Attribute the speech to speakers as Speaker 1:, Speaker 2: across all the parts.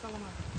Speaker 1: 잠깐만.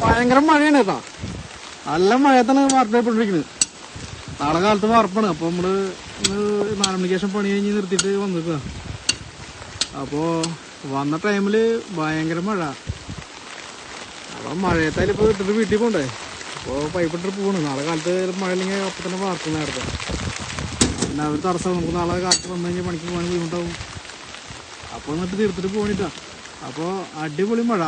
Speaker 1: ഭയങ്കര മഴയാണ് കേട്ടോ. നല്ല മഴയത്താണ് വാർത്തപ്പെട്ടിരിക്കുന്നത് നാളെ കാലത്ത് വാർപ്പാണ് അപ്പൊ നമ്മൾ നാല് ശേഷം പണി കഴിഞ്ഞ് നിർത്തിയിട്ട് വന്നിക്കുക അപ്പോ വന്ന ടൈമിൽ ഭയങ്കര മഴ. അപ്പൊ മഴയത്തായാലും ഇപ്പൊ ഇട്ടിട്ട് വീട്ടിൽ പോണ്ടേ? അപ്പൊ പൈപ്പ് ഇട്ടിട്ട് പോകണം നാളെ കാലത്ത് മഴ ഇല്ലെങ്കിൽ അപ്പൊ തന്നെ വാർക്കും നേരത്തെ പിന്നെ അവർ തടസ്സം നമുക്ക് നാളെ കാലത്ത് വന്നു കഴിഞ്ഞാൽ പണിക്ക് പോകാൻ ബുദ്ധിമുട്ടാവും. അപ്പൊ എന്നിട്ട് തീർത്തിട്ട് പോണിട്ടാ അപ്പൊ അടിപൊളി മഴ.